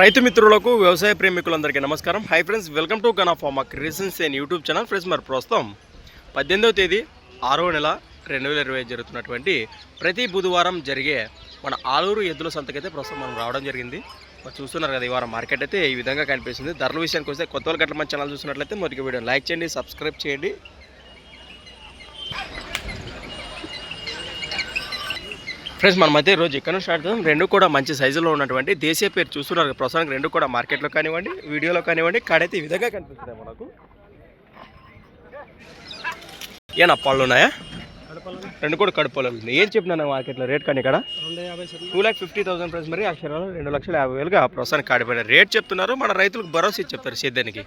రైతు మిత్రులకు వ్యవసాయ ప్రేమికులందరికీ నమస్కారం. Hi friends welcome to gun of మా creations and YouTube channel friends మరి ప్రస్తుతం పద్దెనిమిదవ తేదీ ఆరో నెల రెండు వేల ఇరవై జరుగుతున్నటువంటి ప్రతి బుధవారం జరిగే మన ఆలూరు ఎద్దుల సంతకైతే ప్రస్తుతం మనం రావడం జరిగింది. మరి చూస్తున్నారు కదా ఈ వారం మార్కెట్ అయితే ఈ విధంగా కనిపిస్తుంది. ధరల విషయానికి వస్తే కొత్త వాళ్ళు గట్ల మన ఛానల్ చూసినట్లయితే మొదటి వీడియో లైక్ చేయండి సబ్స్క్రైబ్ చేయండి. ఫ్రెండ్స్ మనం అయితే రోజు ఇక్కడ స్టార్ట్ చేద్దాం. రెండు కూడా మంచి సైజులో ఉన్నటువంటి దేశీయ పేరు చూస్తున్నారు. ప్రస్తుతానికి రెండు కూడా మార్కెట్లో కానివ్వండి వీడియోలో కానివ్వండి కాడైతే ఈ విధంగా కనిపిస్తుంది మనకు. ఏనా పళ్ళు ఉన్నాయా? రెండు కూడా కడుపులు ఏం చెప్పినా మార్కెట్లో రేట్ కానీ ఇక్కడ? Two lakh fifty thousand price మరి అక్షరాలు రెండు లక్షల యాభై వేలుగా ప్రస్తుతానికి కాడిపోయిన రేట్ చెప్తున్నారు మన రైతులకు భరోసా చెప్తారు సేద్యానికి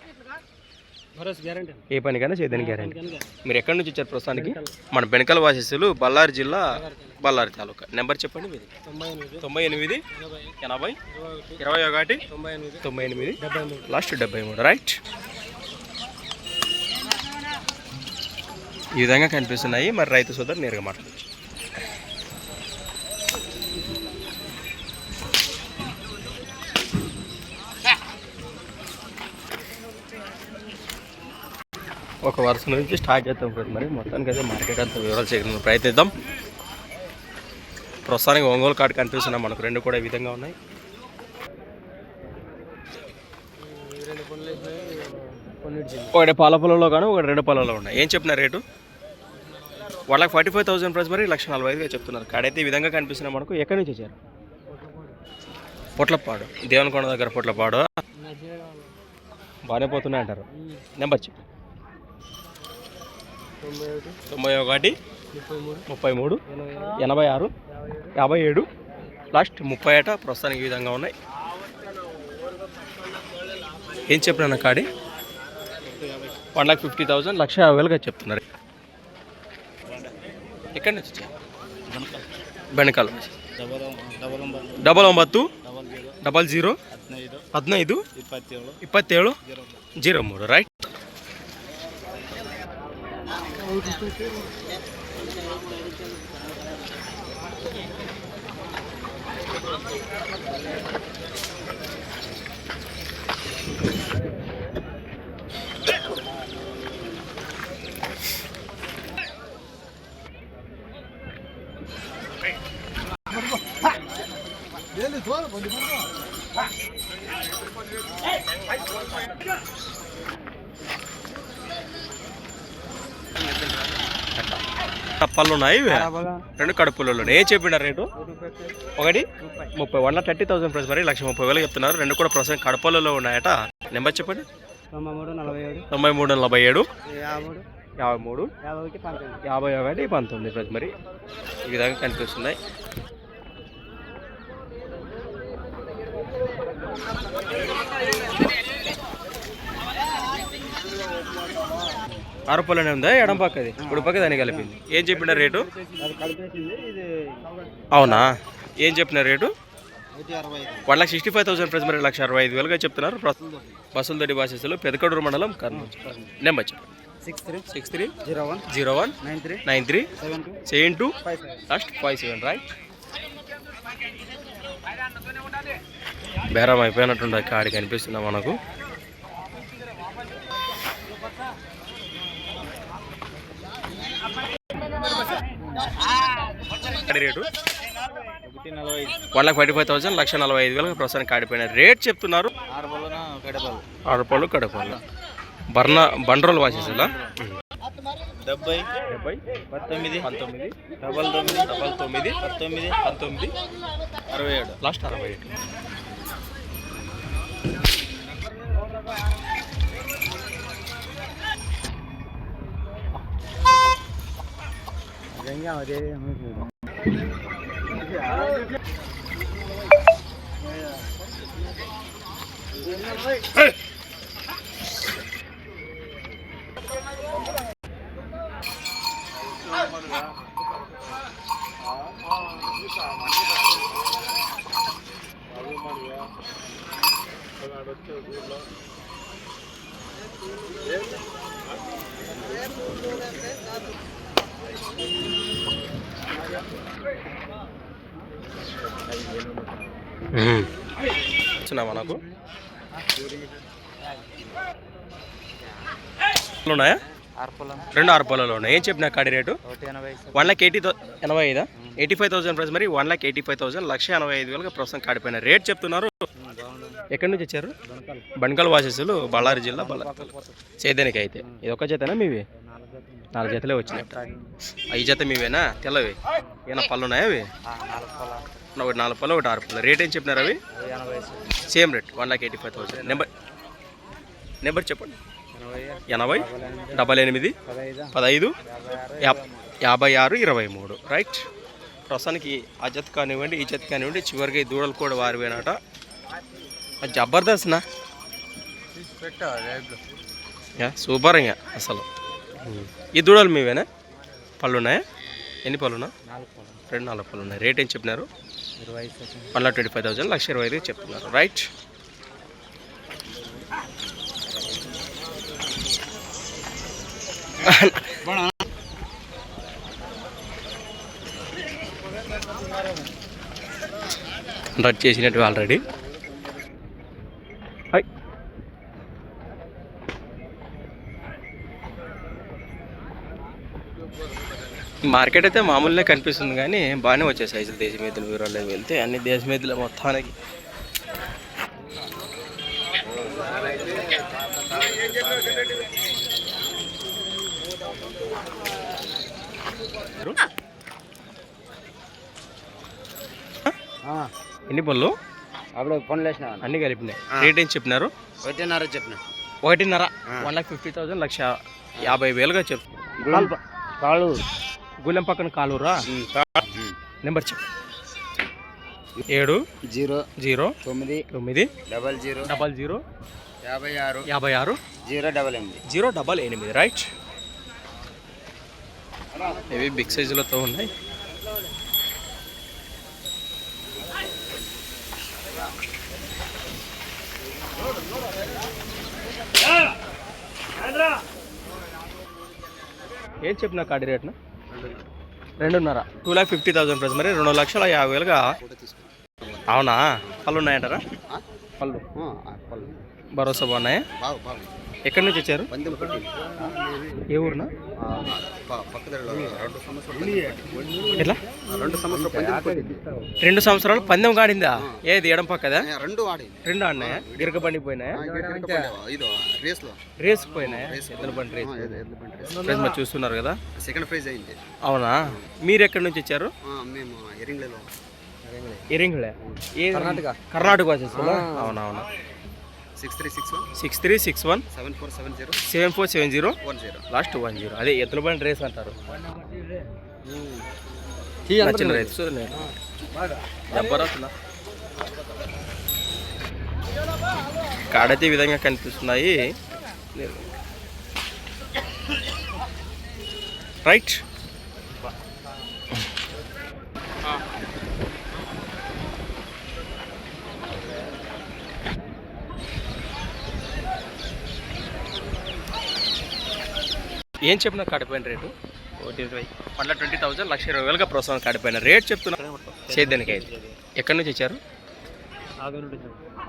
ఏ పనికైనా సేద్యానికి గ్యారెంటీ. మీరు ఎక్కడి నుంచి వచ్చారు ప్రస్తుతానికి? మన బెనకల వాసిస్తులు బళ్ళారి జిల్లా బళ్ళారి తాలూకా. నెంబర్ చెప్పండి మీది. తొంభై ఎనిమిది. ఎనభై ఇరవై ఒకటి. తొంభై ఎనిమిది. లాస్ట్ డెబ్బై మూడు. రైట్. ఈ విధంగా కనిపిస్తున్నాయి. మరి రైతు సోదరు నేరుగా మాట్లాడచ్చు. ఒక వరుస నుంచి స్టార్ట్ చేద్దాం ఫ్రెండ్ మరి మొత్తానికి అయితే మార్కెట్ అంతా వివరాలు చేయగలను ప్రయత్నిద్దాం. ప్రస్తుతానికి ఒంగోలు కార్డు కనిపిస్తున్నాయి. మనకు రెండు కూడా ఈ విధంగా ఉన్నాయి. ఒకటి పాల పొలంలో కానీ ఒకటి రెండు పొలంలో ఉన్నాయి. ఏం చెప్పిన రేటు? వాళ్ళకి ఫార్టీ ఫైవ్ థౌసండ్ ప్రైస్ మరి లక్ష నలభై ఐదుగా చెప్తున్నారు. కాడైతే ఈ విధంగా కనిపిస్తున్నాయి మనకు. ఎక్కడి నుంచి వచ్చారు? పొట్లపాడు. దేవనకొండ దగ్గర పొట్లపాడు. బాగానే పోతున్నాయి అంటారు. నెంబర్ చెప్పు. తొంభై ఒకటి ముప్పై మూడు ఎనభై ఆరు యాభై ఏడు లాస్ట్ ముప్పై ఏట ప్రస్తుతానికి ఈ విధంగా ఉన్నాయి. ఏం చెప్పినా కాడి? వన్ లాక్ ఫిఫ్టీ థౌజండ్ లక్ష యాభై వేలుగా చెప్తున్నారు. ఎక్కడి నుంచి బెనకాల. డబల్ ఒంబత్తు డబల్ జీరో హద్నైదు ఇప్పత్తేಳು జీరో మూడు right? outros estão é. querendo. Eles foram, vão devolver. Vai! Vai! Vai! Vai! కప్పలు ఉన్నాయి రెండు కడుపులలో ఏం చెప్పినారు రేటు? ఒకటి? ముప్పై. వన్ థర్టీ థౌసండ్ ప్రైస్ మరి. లక్ష ముప్పై వేలు చెప్తున్నారు. రెండు కూడా ప్రస్తుతం కడపలలో ఉన్నాయట. నెంబర్ చెప్పండి. తొంభై మూడు నలభై ఏడు. యాభై మూడు. యాభై ఒకటి పంతొమ్మిది ప్రైస్ మరి. ఈ విధంగా కనిపిస్తున్నాయి. ఆరుపల్లనే ఉందా? ఎడం పక్కది ఇప్పుడు పక్క దాన్ని కలిపింది. ఏం చెప్పిన రేటు? అవునా? ఏం చెప్పిన rate? One lakh sixty five thousand price మరి లక్ష అరవై ఐదు వేలుగా చెప్తున్నారు. బస్సులతోటి బాసెస్లో పెదకడూరు మండలం కర్నూలు. నెంబర్ చెప్పండి six three. Six three. Zero one. Zero one. Nine three. Nine three. Seven two. Seven two. Last five seven. Right బేరం అయిపోయినట్టుండే కాడి కనిపిస్తుందా మనకు? Rate? One lakh forty five thousand లక్ష నలభై ఐదు వేలకు ప్రస్తుతానికి కాడిపోయిన రేట్ చెప్తున్నారు. ఆరుపళ్ళు కడపళ్ళు. బర్ణ బండ్రోలు వాసేసేలా డెబ్బై డెబ్బై పంతొమ్మిది పంతొమ్మిది డబల్ తొమ్మిది డబల్ తొమ్మిది పంతొమ్మిది పంతొమ్మిది అరవై ఏడు. లాస్ట్ అరవై ఏడు. 人要的东西。哎。మనకు ఉన్నాయా రెండు ఆరు పొలాలు ఉన్నాయి. ఏం చెప్పిన కాడి రేటు? వన్ లాక్ ఎయిటీ ఎనభై ఐదా? ఎయిటీ ఫైవ్ థౌసండ్ ప్రైస్ మరి one lakh eighty five thousand లక్ష ఎనభై ఐదు వేలకు ప్రస్తుతం కాడిపోయిన రేట్ చెప్తున్నారు. ఎక్కడి నుంచి వచ్చారు? బంకల్ వాసెస్లు బళ్ళారి జిల్లా బళ్ళారి చేతనికి అయితే. ఇది ఒక చేతనా మీవి? నాలుగు జతలే వచ్చినాయి. ఈ జత మీవేనా? తెల్లవి. ఏమైనా పళ్ళు ఉన్నాయా అవి? ఒకటి నాలుగు పళ్ళు ఒకటి ఆరు పళ్ళు. రేట్ ఏం చెప్పినారు అవి? ఎనభై same rate one lakh eighty five thousand. Number number చెప్పండి. ఎనభై డబల్ ఎనిమిది పదహైదు యాభై ఆరు ఇరవై మూడు. రైట్? ప్రస్తుతానికి ఆ జత కానివ్వండి ఈ జత కానివ్వండి చివరికి ఈ దూడలు కూడా వారిపోయినట జబర్దస్త్నా పెట్టా యా సూపర్ ఇంకా అసలు. ఈ దూడలు మీవేనా? పళ్ళు ఉన్నాయా? ఎన్ని పళ్ళున్నా రెండు నాలుగు పళ్ళు ఉన్నాయి. రేట్ ఏం చెప్పినారు? ఇరవై one lakh twenty five thousand లక్ష ఇరవై ఐదు చెప్తున్నారు రైట్. రడ్ చేసినట్టు ఆల్రెడీ మార్కెట్ అయితే మామూలుగా కనిపిస్తుంది కానీ బాగానే వచ్చాయి సైజులు. దేశమేతులు వివరాలు వెళ్తే అన్ని దేశమేతులు మొత్తానికి. ఎన్ని పళ్ళు? అప్పుడు ఫోన్ వేసిన. అన్ని కలిపినాయి. రేట్ ఏం చెప్పినారు? ఒకటిన్నర చెప్పిన. ఒకటిన్నర? వన్ లాక్ ఫిఫ్టీ థౌసండ్ లక్ష యాభై వేలుగా చెప్పు. కాళ్ళు. గూలెం పక్కన కాలూరా? నెంబర్ చెప్పు. ఏడు? జీరో. జీరో? తొమ్మిది. తొమ్మిది? Double zero. Double zero? యాభై ఆరు. యాభై ఆరు? జీరో డబల్ ఎనిమిది. జీరో డబల్ ఎనిమిది రైట్. ఇవి బిగ్ సైజులతో ఉన్నాయి. ఏం చెప్పిన కాడి రేట్న? రెండున్నర. Two lakh fifty thousand price మరి రెండు లక్షల యాభై వేలుగా అవునా? పళ్ళు ఉన్నాయంటారా? పళ్ళు. భరోసా బాగున్నాయా? బాగు బాగు. ఎక్కడి నుంచి వచ్చారు? ఏ ఊరునా? పక్కదలో రెండు సంవత్సరాలు ఎట్లా? రెండు సంవత్సరాలు పందెం పట్టింది రెండు సంవత్సరాలు పందెం కాడిందా? ఏది ఎడం పక్కదా? రెండు రెండు ఆడినాయా? గిరక బండి పోయినాయా? ఇది రేస్లో రేస్ పోయినాయా? ఎద్దుల బండి రేస్ ఫ్రెండ్స్ మరి చూస్తున్నారు కదా? సెకండ్ ప్రైజ్ అయింది అవునా? మీరు ఎక్కడి నుంచి వచ్చారు? మేము ఎరింగ్లలో ఎరింగ్లే ఏ కర్ణాటక. కర్ణాటక వచ్చేసి అవునవును. Six three six one? Six three six one? Seven four seven zero? Seven four seven zero? One zero. Last one zero. అదే ఎద్దుల బండి రేస్ అంటారు. నచ్చిన జబర్దస్త్ కాడైతే ఈ విధంగా కనిపిస్తున్నాయి. రైట్. ఏం చెప్పిన కాడిపోయిన రేటు? ఒకటి ఇరవై. మళ్ళీ ట్వంటీ థౌసండ్ లక్ష ఇరవై వేలుగా ప్రోత్సాహం కాడిపోయిన రేట్ చెప్తున్నా. సేద్యానికి అయితే. ఎక్కడి నుంచి వచ్చారు?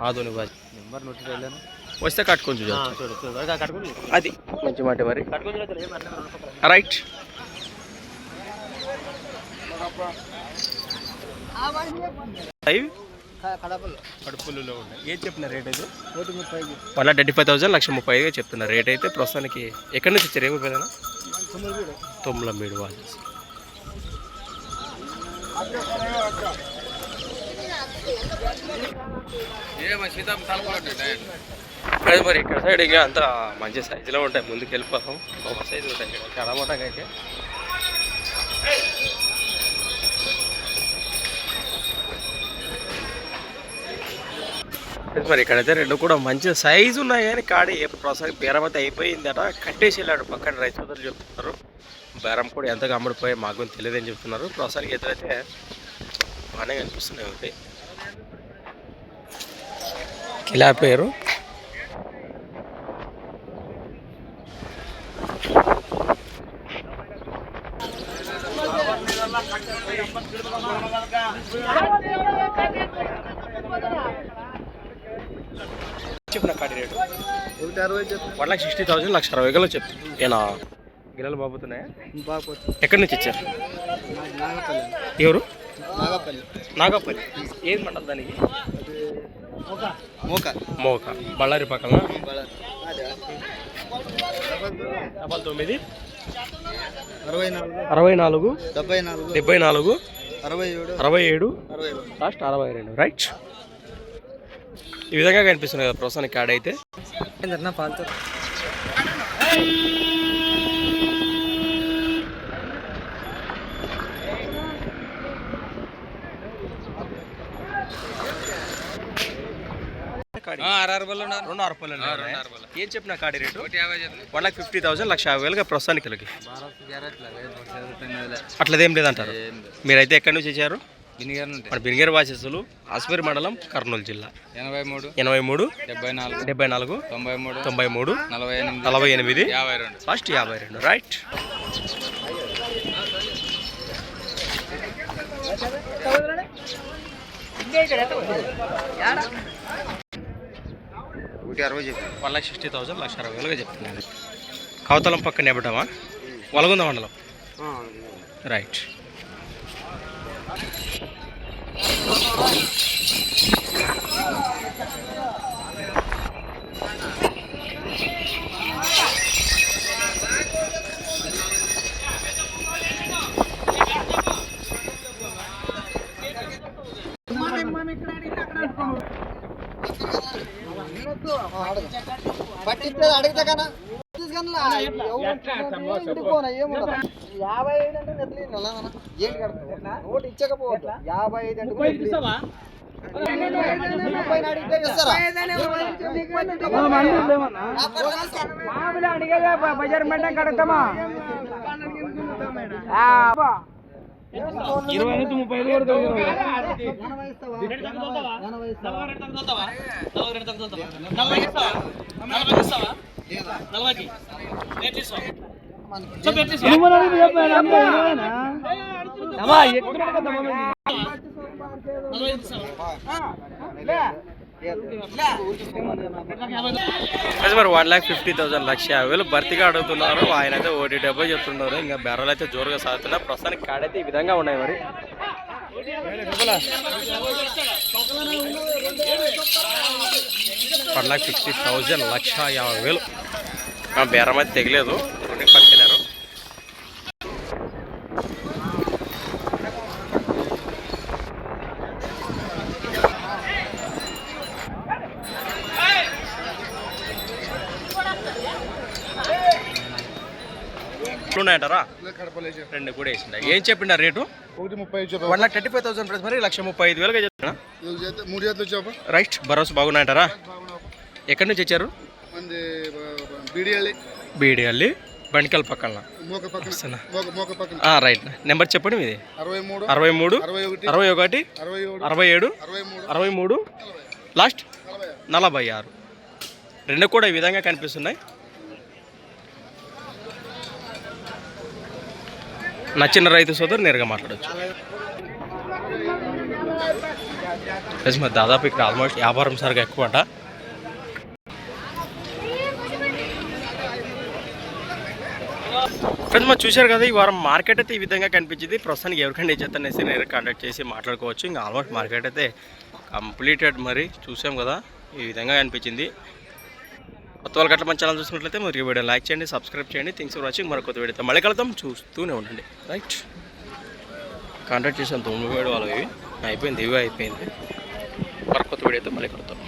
ఆధునిక బాజీ. నెంబర్ నోటి వెళ్ళాను వస్తే కట్టుకొని చూడవచ్చు చూడు చూడు. కట్టుకుని అది. మంచి మాట మరి. రైట్. అవి కడుపులలో ఉన్నాయి. ఏం చెప్పిన రేట్ అయితే ఒకటి ముప్పై ట్వంటీ ఫైవ్ థౌసండ్ లక్ష ముప్పై ఐదుగా చెప్తున్న రేట్ అయితే ప్రస్తుతానికి ఎక్కడి నుంచి వచ్చారు? ఏమి పెద్దనా తొమ్మిది మీడు వాళ్ళు అది మరి ఇక్కడ సైడ్ ఇంకా అంతా మంచి సైజులో ఉంటాయి. ముందుకు వెళ్ళిపోతాం గొప్ప సైజు ఉంటాయి. ఇక్కడ కడమటంగా మరి ఇక్కడైతే రెండు కూడా మంచి సైజు ఉన్నాయి కానీ కాడి ఏ ప్రసాద్ బేరం అయితే అయిపోయిందట. కట్టేసి వెళ్ళాడు పక్కన రైతు సోదరులు చెప్తున్నారు. బేరం కూడా ఎంతగా అమ్ముడిపోయి మాకు తెలియదని చెప్తున్నారు. ప్రసాద్కి ఎదురైతే బాగానే కనిపిస్తున్నాయి ఒకటి. కిలా పేరు. చెప్పిన కాడి రేటు? ఒకటి అరవై చెప్పు. వన్ లాక్ సిక్స్టీ థౌసండ్ లక్ష అరవై వేలు చెప్తాను ఏనా? గిల్లలు బాబుతున్నాయా బాగుపోతుంది ఎక్కడి నుంచి ఇచ్చారు? నాగపల్లి. ఎవరు? నాగపల్లి. నాగపల్లి. ఏది మంటది దానికి? మోక. మోక. బళ్ళారి పక్కన? డబల్ తొమ్మిది. అరవై నాలుగు. అరవై నాలుగు. డెబ్బై నాలుగు. డెబ్బై నాలుగు. అరవై ఏడు. అరవై ఏడు. అరవై లాస్ట్ అరవై రెండు. రైట్ ఈ విధంగా కనిపిస్తుంది కదా ప్రస్తుతానికి కార్డ్ అయితే. ఏం చెప్పిన కాడి rate? One lakh fifty thousand లక్ష యాభై వేలుగా ప్రస్తుతానికి. అట్లదేం లేదంటారు. మీరైతే ఎక్కడి నుంచి వచ్చారు మన బినిగేర్ వాసస్సులు ఆస్పేరి మండలం కర్నూలు జిల్లా. ఎనభై మూడు ఎనభై మూడు డెబ్బై నాలుగు డెబ్బై నాలుగు తొంభై మూడు తొంభై మూడు నలభై ఎనిమిది నలభై ఎనిమిది యాభై రెండు ఫస్ట్ యాభై రెండు రైట్. ఒకటి అరవై చెప్పి వన్ లాక్ సిక్స్టీ థౌసండ్ లక్ష అరవై వేలుగా చెప్తున్నాను కవతలం పక్కన నిబటమా వలగుంద మండలం. రైట్. పట్టించేది అడిగితే కన్నా. యాభై ఐదు అంటే నెత్తి ఏంటి కడతావు నోటు ఇచ్చకపోవద్దు యాభై ఐదు అంటే? ఇరవై నుంచి ముప్పై ఐదు ఇస్తావా? అదే మరి వన్ ల్యాక్ ఫిఫ్టీ థౌసండ్ లక్ష యాభై వేలు భర్తీగా అడుగుతున్నారు. ఆయన అయితే ఓటీ డెబ్బై చెప్తున్నారు ఇంకా బెర్రలు అయితే జోరుగా సాగుతున్నాయి ప్రస్తుతానికి కాడైతే ఈ విధంగా ఉన్నాయి మరి. వన్ ల్యాక్ ఫిఫ్టీ థౌజండ్ లక్ష యాభై వేలు. బేరం అయితే తెగలేదు. ఎట్లు ఉన్నాయంటారా రెండు కూడా వేసిండ? ఏం చెప్పిండ రేటు? ఒకటి ముప్పై one lakh thirty five thousand price మరి లక్ష ముప్పై ఐదు వేలుగా చెప్తున్నా. చెప్పు మూడు చేతులు రైట్ భరోసా బాగున్నాయంటారా? ఎక్కడి నుంచి వచ్చారు? బీడియల్లి బండికల్ పక్కన. రైట్. నెంబర్ చెప్పండి మీది. అరవై మూడు అరవై మూడు అరవై ఒకటి అరవై ఏడు అరవై మూడు లాస్ట్? నలభై ఆరు. రెండు కూడా ఈ విధంగా కనిపిస్తున్నాయి. నచ్చిన రైతు సోదరు నేరుగా మాట్లాడచ్చు. మరి దాదాపు ఇక్కడ ఆల్మోస్ట్ వ్యాపారం సరిగా ఎక్కువ అంట ఫ్రెండ్స్ మరి చూశారు కదా ఈ వారం మార్కెట్ అయితే ఈ విధంగా కనిపించింది. ప్రస్తుతానికి ఎవరికైనా చేత అనేసి నేను కాంటాక్ట్ చేసి మాట్లాడుకోవచ్చు. ఇంకా ఆల్మోస్ట్ మార్కెట్ అయితే కంప్లీటెడ్ మరి. చూసాం కదా ఈ విధంగా కనిపించింది. కొత్త వాళ్ళకి అట్లా మన ఛానల్ చూసినట్లయితే మరి వీడియో లైక్ చేయండి సబ్స్క్రైబ్ చేయండి. థింగ్స్ ఫర్ వాచింగ్ మరొక కొత్త వీడియో మళ్ళీ కలుద్దాం. చూస్తూనే ఉండండి. రైట్ కాంటాక్ట్ చేసాను తొమ్మిది వేడు వాళ్ళవి అయిపోయింది ఇవి అయిపోయింది. మరొక కొత్త వీడియోతో మళ్ళీ కలుద్దాం.